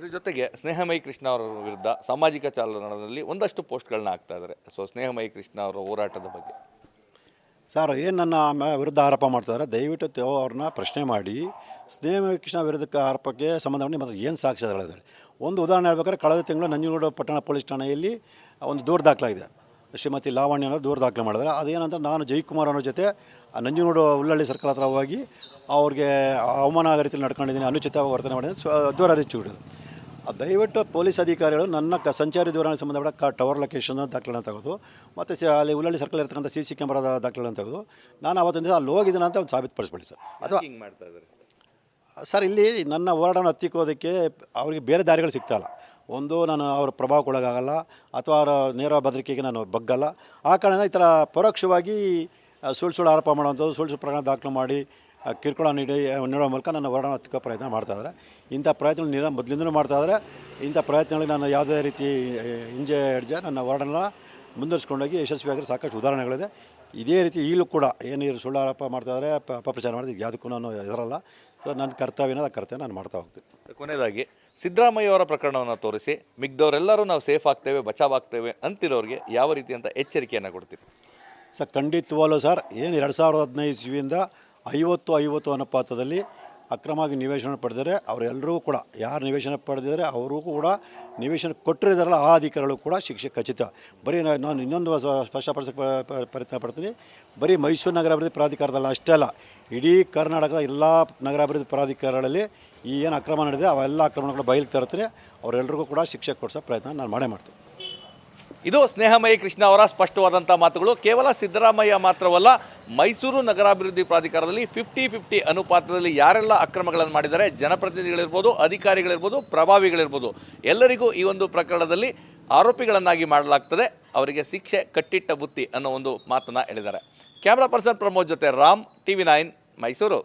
ಇದ್ರ ಜೊತೆಗೆ ಸ್ನೇಹಮಯಿ ಕೃಷ್ಣ ಅವರ ವಿರುದ್ಧ ಸಾಮಾಜಿಕ ಜಾಲತಾಣದಲ್ಲಿ ಒಂದಷ್ಟು ಪೋಸ್ಟ್ಗಳನ್ನ ಹಾಕ್ತಾ ಇದ್ದಾರೆ. ಸೊ ಸ್ನೇಹಮಯಿ ಕೃಷ್ಣ ಅವರ ಹೋರಾಟದ ಬಗ್ಗೆ. ಸರ್, ಏನು ನನ್ನ ವಿರುದ್ಧ ಆರೋಪ ಮಾಡ್ತಾರೆ ದಯವಿಟ್ಟು ತೇವ ಅವ್ರನ್ನ ಪ್ರಶ್ನೆ ಮಾಡಿ. ಸ್ನೇಹಮಯ ಕೃಷ್ಣ ವಿರುದ್ಧಕ್ಕೆ ಆರೋಪಕ್ಕೆ ಸಂಬಂಧಪಟ್ಟ ಮತ್ತು ಏನು ಸಾಕ್ಷ್ಯಗಳಿದೆ ಒಂದು ಉದಾಹರಣೆ ಹೇಳ್ಬೇಕಾದ್ರೆ, ಕಳೆದ ತಿಂಗಳು ನಂಜನಗೂಡು ಪಟ್ಟಣ ಪೊಲೀಸ್ ಠಾಣೆಯಲ್ಲಿ ಒಂದು ದೂರು ದಾಖಲಾಗಿದೆ. ಶ್ರೀಮತಿ ಲಾವಣ್ಯ ಅನ್ನೋರು ದೂರು ದಾಖಲೆ ಮಾಡಿದ್ರೆ ಅದೇನಂದ್ರೆ, ನಾನು ಜೈಕುಮಾರ್ ಅವರ ಜೊತೆ ಆ ನಂಜನಗೂಡು ಉಳ್ಳಳ್ಳಿ ಸರ್ಕಲ್ ಹತ್ರ ಹೋಗಿ ಅವ್ರಿಗೆ ಅವಮಾನ ರೀತಿಯಲ್ಲಿ ನಡ್ಕೊಂಡಿದ್ದೀನಿ ಅನುಚಿತ ವರ್ತನೆ ಮಾಡಿದ್ದೀನಿ, ಸೊ ದೂರ ಹರಿಚಿಬಿಡೋದು ಆ ದಯವಿಟ್ಟು ಪೊಲೀಸ್ ಅಧಿಕಾರಿಗಳು ನನ್ನ ಕ ಸಂಚಾರಿ ದೂರ ಸಂಬಂಧಪಟ್ಟ ಕ ಟವರ್ ಲೊಕೇಶನ್ ದಾಖಲೆಗಳನ್ನು ತೆಗೆದು ಮತ್ತು ಸ ಅಲ್ಲಿ ಉಳ್ಳಳ್ಳಿ ಸರ್ಕಲ್ ಇರ್ತಕ್ಕಂಥ ಸಿ ಸಿ ಕ್ಯಾಮರಾದ ದಾಖಲೆಗಳನ್ನು ತೆಗೆದು ನಾನು ಅವತ್ತಿನ ದಿವಸ ಅಲ್ಲಿ ಹೋಗಿದ್ದೀನಿ ಅಂತ ಒಂದು ಸಾಬೀತುಪಡಿಸ್ಬಿಡಿ ಸರ್. ಅಥವಾ ಸರ್ ಇಲ್ಲಿ ನನ್ನ ಹೋರಾಟವನ್ನು ಹತ್ತಿಕ್ಕೋದಕ್ಕೆ ಅವರಿಗೆ ಬೇರೆ ದಾರಿಗಳು ಸಿಗ್ತಾಯಿಲ್ಲ ಒಂದು ನಾನು ಅವ್ರ ಪ್ರಭಾವಕ್ಕೊಳಗಾಗಲ್ಲ ಅಥವಾ ಅವರ ನೇರ ಬದರಿಕೆಗೆ ನಾನು ಬಗ್ಗಲ್ಲ. ಆ ಕಾರಣ ಈ ಥರ ಪರೋಕ್ಷವಾಗಿ ಸುಳ್ಳು ಸುಳ್ಳು ಆರೋಪ ಮಾಡುವಂಥದ್ದು ಸುಳ್ಳು ಸುಳ್ಳು ಪ್ರಕರಣ ದಾಖಲು ಮಾಡಿ ಕಿರುಕುಳ ನೀಡಿ ನೀಡೋ ಮೂಲಕ ನನ್ನ ಹೋರಾಟ ಹತ್ತಿಕ್ಕೋ ಪ್ರಯತ್ನ ಮಾಡ್ತಾ ಇದ್ದಾರೆ. ಇಂಥ ಪ್ರಯತ್ನ ನಿರ ಮೊದಲಿಂದಲೂ ಮಾಡ್ತಾ ಇದ್ದಾರೆ. ಇಂಥ ಪ್ರಯತ್ನಗಳಿಗೆ ನಾನು ಯಾವುದೇ ರೀತಿ ಹಿಂಜೆ ಹೆಡ್ಜೆ ನನ್ನ ಹೋರಾಟನ ಮುಂದುವರಿಸ್ಕೊಂಡೋಗಿ ಯಶಸ್ವಿಯಾಗಿರೋ ಸಾಕಷ್ಟು ಉದಾಹರಣೆಗಳಿದೆ. ಇದೇ ರೀತಿ ಈಗಲೂ ಕೂಡ ಏನು ಸುಳ್ಳು ಆರೋಪ ಮಾಡ್ತಾಯಿದ್ದಾರೆ ಅಪಪ್ರಚಾರ ಮಾಡಿದ್ರೆ ಯಾವುದಕ್ಕೂ ನಾನು ಹೆದರಲ್ಲ ಸೊ ನನ್ನ ಕರ್ತವ್ಯನ ಕರ್ತವ್ಯ ನಾನು ಮಾಡ್ತಾ ಹೋಗ್ತೀನಿ. ಕೊನೆಯದಾಗಿ ಸಿದ್ದರಾಮಯ್ಯ ಅವರ ಪ್ರಕರಣವನ್ನು ತೋರಿಸಿ ಮಿಗ್ದವರೆಲ್ಲರೂ ನಾವು ಸೇಫ್ ಆಗ್ತೇವೆ ಬಚಾವ್ ಆಗ್ತೇವೆ ಅಂತಿರೋರಿಗೆ ಯಾವ ರೀತಿ ಅಂತ ಎಚ್ಚರಿಕೆಯನ್ನು ಕೊಡ್ತೀರಿ? ಸರ್ ಖಂಡಿತವಾಗಲೂ ಸರ್ ಏನು ಎರಡು ಸಾವಿರದ ಹದಿನೈದು ಇಸ್ವಿಯಿಂದ ಐವತ್ತು ಐವತ್ತು ಅನುಪಾತದಲ್ಲಿ ಅಕ್ರಮವಾಗಿ ನಿವೇಶನ ಪಡೆದರೆ ಅವರೆಲ್ಲರಿಗೂ ಕೂಡ, ಯಾರು ನಿವೇಶನ ಪಡೆದಿದ್ದಾರೆ ಅವರು ಕೂಡ ನಿವೇಶನ ಕೊಟ್ಟಿದ್ದಾರಲ್ಲ ಆ ಅಧಿಕಾರಿಗಳು ಕೂಡ ಶಿಕ್ಷೆ ಖಚಿತ. ಬರೀ ನಾನು ಇನ್ನೊಂದು ಸ್ಪಷ್ಟಪಡಿಸಕ್ಕೆ ಪ್ರಯತ್ನ ಪಡ್ತೀನಿ. ಬರೀ ಮೈಸೂರು ನಗರಾಭಿವೃದ್ಧಿ ಪ್ರಾಧಿಕಾರದಲ್ಲ, ಅಷ್ಟೇ ಅಲ್ಲ, ಇಡೀ ಕರ್ನಾಟಕದ ಎಲ್ಲ ನಗರಾಭಿವೃದ್ಧಿ ಪ್ರಾಧಿಕಾರಗಳಲ್ಲಿ ಈ ಏನು ಅಕ್ರಮ ನಡೆದಿದೆ, ಅವೆಲ್ಲ ಅಕ್ರಮಗಳು ಬಯಲು ತರ್ತೀನಿ ಅವರೆಲ್ಲರಿಗೂ ಕೂಡ ಶಿಕ್ಷೆ ಕೊಡಿಸೋ ಪ್ರಯತ್ನ ನಾನು ಮಾಡೇ ಮಾಡ್ತೀನಿ. ಇದು ಸ್ನೇಹಮಯಿ ಕೃಷ್ಣ ಅವರ ಸ್ಪಷ್ಟವಾದಂಥ ಮಾತುಗಳು. ಕೇವಲ ಸಿದ್ದರಾಮಯ್ಯ ಮಾತ್ರವಲ್ಲ, ಮೈಸೂರು ನಗರಾಭಿವೃದ್ಧಿ ಪ್ರಾಧಿಕಾರದಲ್ಲಿ ಫಿಫ್ಟಿ ಫಿಫ್ಟಿ ಅನುಪಾತದಲ್ಲಿ ಯಾರೆಲ್ಲ ಅಕ್ರಮಗಳನ್ನು ಮಾಡಿದ್ದಾರೆ, ಜನಪ್ರತಿನಿಧಿಗಳಿರ್ಬೋದು, ಅಧಿಕಾರಿಗಳಿರ್ಬೋದು, ಪ್ರಭಾವಿಗಳಿರ್ಬೋದು, ಎಲ್ಲರಿಗೂ ಈ ಒಂದು ಪ್ರಕರಣದಲ್ಲಿ ಆರೋಪಿಗಳನ್ನಾಗಿ ಮಾಡಲಾಗ್ತದೆ. ಅವರಿಗೆ ಶಿಕ್ಷೆ ಕಟ್ಟಿಟ್ಟ ಬುತ್ತಿ ಅನ್ನೋ ಒಂದು ಮಾತನ್ನು ಹೇಳಿದ್ದಾರೆ. ಕ್ಯಾಮ್ರಾ ಪರ್ಸನ್ ಪ್ರಮೋದ್ ಜೊತೆ ರಾಮ್, ಟಿವಿ ನೈನ್, ಮೈಸೂರು.